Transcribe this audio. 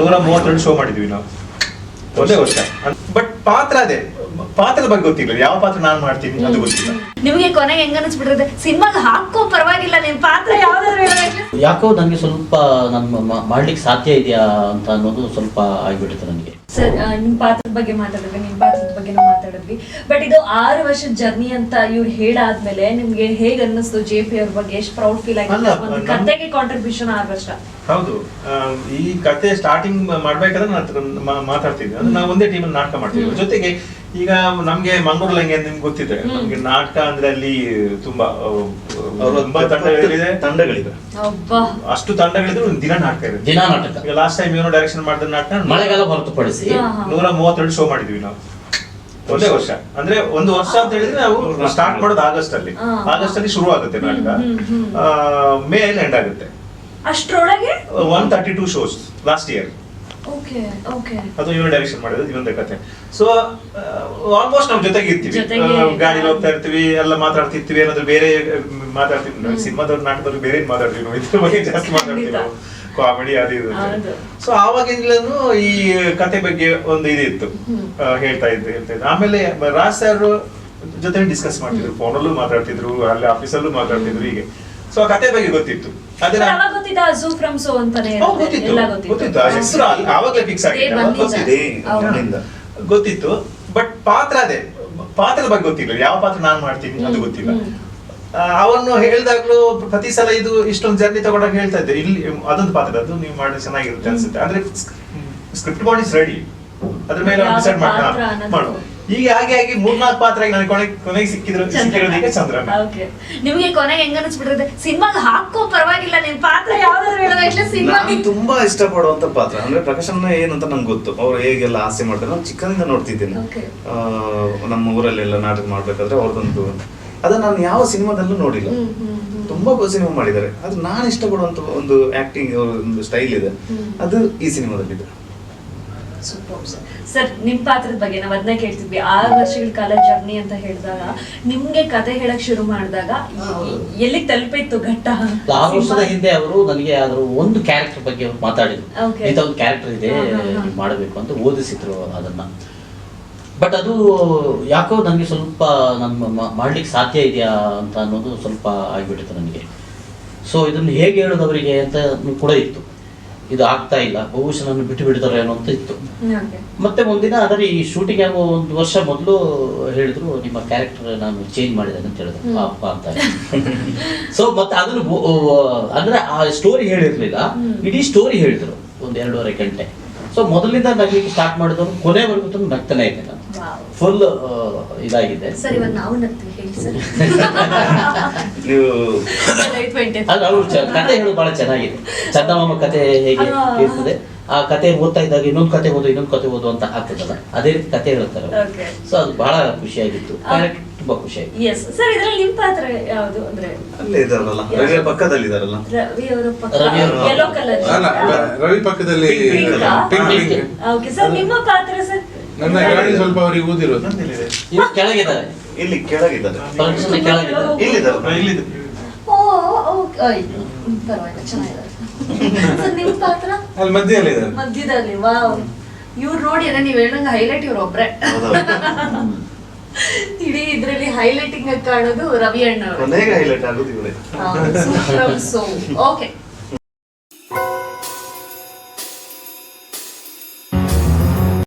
ನೂರ ಮೂವತ್ತೆರಡು ಶೋ ಮಾಡಿದ್ವಿ ನಾವು. ಒಂದೇ ವರ್ಷ. ಬಟ್ ಪಾತ್ರ ಅದೇ. ಪಾತ್ರದ ಬಗ್ಗೆ ಗೊತ್ತಿಲ್ಲ. ಯಾವ ಪಾತ್ರ ನಾನು ಮಾಡ್ತೀನಿ ಅದು ಗೊತ್ತಿಲ್ಲ. ನಿಮಗೆ ಕೊನೆಗೆ ಹೆಂಗ ಅನಿಸ್ಬಿಟ್ಟಿರುತ್ತೆ ಸಿನಿಮಾಗ ಹಾಕೋ ಪರವಾಗಿಲ್ಲ ನಿಮ್ ಪಾತ್ರ ಯಾವ್ದಾದ್ರು? ಯಾಕೋ ನನಗೆ ಸ್ವಲ್ಪ ನನ್ನ ಮಾಡ್ಲಿಕ್ಕೆ ಸಾಧ್ಯ ಇದೆಯಾ ಅಂತ ಅನ್ನೋದು ಸ್ವಲ್ಪ ಆಗ್ಬಿಟ್ಟಿತ್ತು ನನಗೆ. ಸರ್ ಆ, ನಿಮ್ ಪಾತ್ರದ ಬಗ್ಗೆ ಮಾತಾಡಿದ್ರೆ ನಿಮ್ ಬಗ್ಗೆನೂ ಮಾತಾಡಿದ್ವಿ ಬಟ್ ಇದು ಆರು ವರ್ಷದ ಜರ್ನಿ ಅಂತ ಇವ್ರು ಹೇಳಾದ್ಮೇಲೆ ನಿಮ್ಗೆ ಹೇಗ್ ಅನ್ನಿಸ್ತು ಜೆ ಪಿ ಅವ್ರ ಬಗ್ಗೆ? ಎಷ್ಟು ಪ್ರೌಡ್ ಫೀಲ್ ಆಗಿ ಆಗಿದೆ ಒಂದು ಕತೆಗೆ ಕಾಂಟ್ರಿಬ್ಯೂಷನ್ ಆರು ವರ್ಷ ಹೌದು. ಈ ಕತೆ ಸ್ಟಾರ್ಟಿಂಗ್ ಮಾಡ್ಬೇಕಾದ್ರೆ ನಾನು ಹತ್ರ ಮಾತಾಡ್ತಿದ್ದೆ. ಅಂದ್ರೆ ನಾವು ಒಂದೇ ಟೀಮ್ ನಾಟಕ ಮಾಡ್ತೀವಿ ಜೊತೆಗೆ ಈಗ ನಮ್ಗೆ ಮಂಗಳೂರು ಹೆಂಗೆ ಅಂತ ನಿಮ್ಗೆ ಗೊತ್ತಿದೆ. ನಮ್ಗೆ ನಾಟಕ ಅಂದ್ರೆ ಅಲ್ಲಿ ತುಂಬಾ ತುಂಬಾ ತಂಡಗಳಿದೆ ತಂಡಗಳಿವೆ ಒಬ್ಬ ಅಷ್ಟು ತಂಡಗಳಿದ್ರು ಒಂದು ದಿನ ನಾಟಕ ಇದೆ ದಿನ ನಾಟಕ. ಈಗ ಲಾಸ್ಟ್ ಟೈಮ್ ಏನೋ ಡೈರೆಕ್ಷನ್ ಮಾಡಿದ ನಾಟಕ ಮಳೆಗಾಲ ಹೊರತುಪಡಿಸಿ. ನೂರ ಮೂವತ್ತೆರಡು ಶೋ ಮಾಡಿದ್ವಿ ನಾವು. ಒಂದೇ ವರ್ಷ. ಅಂದ್ರೆ ಒಂದು ವರ್ಷ ಅಂತ ಹೇಳಿದ್ರೆ ನಾವು ಸ್ಟಾರ್ಟ್ ಮಾಡೋದು ಆಗಸ್ಟ್ ಅಲ್ಲಿ ಆಗಸ್ಟ್ ಅಲ್ಲಿ ಶುರು ಆಗುತ್ತೆ ನಾಟಕ ಮೇ ಅಲ್ಲಿ ಎಂಡ್ ಆಗುತ್ತೆ. ಅಷ್ಟರೊಳಗೆ? One thirty two shows last year okay okay ಅದು ಇವನು ಡೈರೆಕ್ಷನ್ ಮಾಡಿರೋದು ಇವೊಂದೇ ಕತೆ. ಸೊ ಆಲ್ಮೋಸ್ಟ್ ನಾವು ಜೊತೆಗೆ ಇರ್ತೀವಿ. ಗಾಡಿಲಿ ಹೋಗ್ತಾ ಇರ್ತೀವಿ ಎಲ್ಲ ಮಾತಾಡ್ತಿರ್ತೀವಿ ಏನಾದ್ರು ಬೇರೆ ಮಾತಾಡ್ತೀವಿ ಸಿನಿಮಾದವ್ರು ನಾಟಕದವ್ರು ಬೇರೆ ಮಾತಾಡ್ತೀವಿ? ನಾವು ಇದ್ರ ಬಗ್ಗೆ ಜಾಸ್ತಿ ಮಾತಾಡ್ತೀವಿ ನಾವು. ಕಾಮಿಡಿ ಅದು ಇದು. ಸೊ ಆವಾಗಿಂದಲೂ ಈ ಕತೆ ಬಗ್ಗೆ ಒಂದು ಇದು ಇತ್ತು ಹೇಳ್ತಾ ಇದ್ರು ಹೇಳ್ತಾ ಇದ್ರು ಆಮೇಲೆ ರಾಜ್ ಸರ್ ಜೊತೆ ಡಿಸ್ಕಸ್ ಮಾಡ್ತಿದ್ರು. ಫೋನಲ್ಲೂ ಮಾತಾಡ್ತಿದ್ರು ಅಲ್ಲಿ ಆಫೀಸಲ್ಲೂ ಮಾತಾಡ್ತಿದ್ರು ಹೀಗೆ. ಸೊ ಆ ಕತೆ ಬಗ್ಗೆ ಗೊತ್ತಿತ್ತು. ಆವಾಗಲೇ ಫಿಕ್ಸ್. ಗೊತ್ತಿತ್ತು. ಬಟ್ ಪಾತ್ರ ಅದೇ. ಪಾತ್ರದ ಬಗ್ಗೆ ಗೊತ್ತಿಲ್ಲ. ಯಾವ ಪಾತ್ರ ನಾನು ಮಾಡ್ತೀನಿ ಅದು ಗೊತ್ತಿಲ್ಲ. ಅವನ್ನು ಹೇಳಿದಾಗ್ಲೂ ಪ್ರತಿ ಸಲ ಇದು ಇಷ್ಟೊಂದು ಜರ್ನಿ ತಗೊಂಡಾಗ ಹೇಳ್ತಾ ಇದ್ದೆ. ಇಲ್ಲಿ ಅದೊಂದು ಪಾತ್ರ ಅದು ನೀವು ಮಾಡಿದ್ರೆ ಚೆನ್ನಾಗಿರುತ್ತೆ ಅನ್ಸುತ್ತೆ. ಅಂದ್ರೆ ಸ್ಕ್ರಿಪ್ಟ್ ಬಾಂಡ್ ಇಸ್ ರೆಡಿ ಅದ್ರ ಮೇಲೆ ಡಿಸೈಡ್ ಪಾತ್ರ ಮಾಡಿ. ಮಾಡು ಈಗ ಹಾಗೆ ಆಗಿ ಮೂರ್ನಾಲ್ಕು ಪಾತ್ರ ನನಗೆ ಕೊನೆಗೆ ಕೊನೆಗೆ ಸಿಕ್ಕಿದ್ರು ಸಿಕ್ಕಿರೋದಕ್ಕೆ ಚಂದ್ರನ. ಓಕೆ. ನಿಮಗೆ ಕೊನೆಗೆ ಹೆಂಗ ಅನಿಸ್ಬಿಟ್ಟಿರುತ್ತೆ? ಸಿನಿಮಾಗ ಹಾಕೋ ಪರವಾಗಿಲ್ಲ ನಿಮ್ ಪಾತ್ರ ಯಾವ್ದಾದ್ರು ಹೇಳೋದಾಗ್ಲಿ ಸಿನಿಮಾ ನಾನು ತುಂಬಾ ಇಷ್ಟಪಡುವಂತ ಪಾತ್ರ. ಅಂದ್ರೆ ಪ್ರಕಾಶ್ ಏನು ಅಂತ ನಂಗೆ ಗೊತ್ತು. ಅವ್ರು ಹೇಗೆಲ್ಲ ಆಸೆ ಮಾಡ್ತಾರೆ ನಾನು ಚಿಕ್ಕಂದಿಂದ ನೋಡ್ತಿದ್ದೇನೆ. ನಮ್ಮ ಊರಲ್ಲೆಲ್ಲ ನಾಟಕ ಮಾಡ್ಬೇಕಾದ್ರೆ ಅವ್ರದ್ದೊಂದು ಅದನ್ನ ನಾನು ಯಾವ ಸಿನಿಮಾದಲ್ಲೂ ನೋಡಿಲ್ಲ. ತುಂಬಾ ಸಿನಿಮಾ ಮಾಡಿದ್ದಾರೆ. ಅದು ನಾನು ಇಷ್ಟಪಡುವಂತ ಒಂದು ಆಕ್ಟಿಂಗ್ ಒಂದು ಸ್ಟೈಲ್ ಇದೆ. ಅದು ಈ ಸಿನಿಮಾದಲ್ಲಿದೆ. ಸೂಪರ್ ಸರ್ ಸರ್ ನಿಮ್ ಪಾತ್ರದ ಬಗ್ಗೆ ನಾವ್ ಅದನ್ನ ಕೇಳ್ತಿದ್ವಿ. ಆರು ವರ್ಷಗಳ ಕಾಲ ಜರ್ನಿ ಅಂತ ಹೇಳಿದಾಗ ನಿಮ್ಗೆ ಕತೆ ಹೇಳಕ್ ಶುರು ಮಾಡಿದಾಗ ಎಲ್ಲಿ ತಲುಪಿತ್ತು ಘಟ್ಟ? ಆರು ವರ್ಷದ ಹಿಂದೆ ಅವರು ನನಗೆ ಅದ್ರ ಒಂದು ಕ್ಯಾರೆಕ್ಟರ್ ಬಗ್ಗೆ ಅವ್ರು ಮಾತಾಡಿದ್ರು. ಇಂಥ ಒಂದು ಕ್ಯಾರೆಕ್ಟರ್ ಇದೆ ಮಾಡಬೇಕು ಅಂತ ಓದಿಸಿದ್ರು ಅದನ್ನ. ಬಟ್ ಅದು ಯಾಕೋ ನನಗೆ ಸ್ವಲ್ಪ ನಮ್ಮ ಮಾಡ್ಲಿಕ್ಕೆ ಸಾಧ್ಯ ಇದೆಯಾ ಅಂತ ಅನ್ನೋದು ಸ್ವಲ್ಪ ಆಗ್ಬಿಟ್ಟಿತ್ತು ನನಗೆ. ಸೊ ಇದನ್ನು ಹೇಗೆ ಹೇಳೋದು ಅವರಿಗೆ ಅಂತ ಕೂಡ ಇತ್ತು. ಇದು ಆಗ್ತಾ ಇಲ್ಲ ಬಹುಶಃ ನನ್ನ ಬಿಟ್ಟು ಬಿಡ್ತಾರೆ ಅನ್ನೋ ಅಂತ ಇತ್ತು ಮತ್ತೆ ಒಂದಿನ ಅದರ ಈ ಶೂಟಿಂಗ್ ಆಗೋ ಒಂದು ವರ್ಷ ಮೊದಲು ಹೇಳಿದ್ರು ನಿಮ್ಮ ಕ್ಯಾರೆಕ್ಟರ್ ನಾನು ಚೇಂಜ್ ಮಾಡಿದೆ ಅಂತ ಹೇಳಿದ್ರು. ಅಪ್ಪ ಅಂತ ಸೊ ಮತ್ತೆ ಅದನ್ನು ಅಂದ್ರೆ ಆ ಸ್ಟೋರಿ ಹೇಳಿರ್ಲಿಲ್ಲ. ಇಡೀ ಸ್ಟೋರಿ ಹೇಳಿದ್ರು ಒಂದ್ ಎರಡೂವರೆ ಗಂಟೆ. ಸೊ ಮೊದಲಿಂದ ನಗಲಿಕ್ಕೆ ಸ್ಟಾರ್ಟ್ ಮಾಡಿದವರು ಕೊನೆವರೆಗೂ ತುಂಬ ನಗ್ತಾನೆ ಇದೆ ನಾನು. ಫುಲ್ ಇದಾಗಿದೆ. ಸರ್ ಇವತ್ತು ನಾವು ನಗ್ತೀವಿ ಸರ್. ನೀವು ಅದು ಅವ್ರು ಕತೆ ಹೇಳು ಬಹಳ ಚೆನ್ನಾಗಿದೆ. ಚಂದಮಾಮ ಕತೆ ಹೇಗೆ. ಇರ್ತದೆ? ಆ ಕತೆ ಓದ್ತಾ ಇದ್ದಾಗ ಇನ್ನೊಂದು ಕತೆ ಓದು ಇನ್ನೊಂದು ಕತೆ ಓದು ಅಂತ ಆಗ್ತದಲ್ಲ? ಅದೇ ರೀತಿ ಕತೆ ಹೇಳ್ತಾರೆ. ಸೊ ಅದು ಬಹಳ ಖುಷಿಯಾಗಿತ್ತು. ಆ. ಖುಷಿ ತುಂಬಾ ಖುಷಿಯಾಗಿತ್ತು ಎಸ್ ಸರ್ ಇದ್ರಲ್ಲಿ ನಿಮ್ಮ ಪಾತ್ರ ಯಾವುದು ಅಂದ್ರೆ? ಅಲ್ಲೇ ಇದಾರಲ್ಲ. ರವಿಯ ಪಕ್ಕದಲ್ಲಿದ್ದಾರಲ್ಲ ರವಿ ಅವರ ರವಿ ಅವ್ರ- ಯೆಲ್ಲೋ ಕಲರ್ ಅಲ್ಲ ರವಿ ಪಕ್ಕದಲ್ಲಿ Pink. Pink pink okay sir ನಿಮ್ಮ ಪಾತ್ರ ಸರ್ ನನ್ನ ಗಾಡಿ ಸ್ವಲ್ಪ ಅವರಿಗೆ ಊದಿರೋದು. ನಂದಿಲ್ಲಿದೆ. ಇವ್ರು ಕೆಳಗಿದ್ದಾರೆ. ಇಲ್ಲಿ ಕೆಳಗಿದ್ದಾರೆ. ಪರೀಕ್ಷೆ ಕೆಳಗಿದ್ದಾರೆ. ಇಲ್ಲಿದ್ದಾರೆ ಇಲ್ಲಿದೆ. ಓ ಓಕೆ ಪರವಾಗಿಲ್ಲ ಚೆನ್ನಾಗಿದೆ ಸರ್ ನಿಮ್ಮ ಪಾತ್ರ? ಅಲ್ಲಿ ಮಧ್ಯದಲ್ಲಿ ಇದ್ದಾರೆ. ಮಧ್ಯದಲ್ಲಿ ವಾವ್. ಇವ್ರು ನೋಡಿ ನೀವು ನೀವ್ ಹೇಳಂಗ ಹೈಲೈಟ್ ಇವ್ರು ಒಬ್ರೆ ಇಡೀ ಇದರಲ್ಲಿ ಹೈಲೈಟಿಂಗ್ ಆಗಿ ಕಾಣೋದು ರವಿ ಅಣ್ಣ ಕೊನೆಗೆ ಹೈಲೈಟ್ ಆಗೋದು ಇವರೇ. ಓಕೆ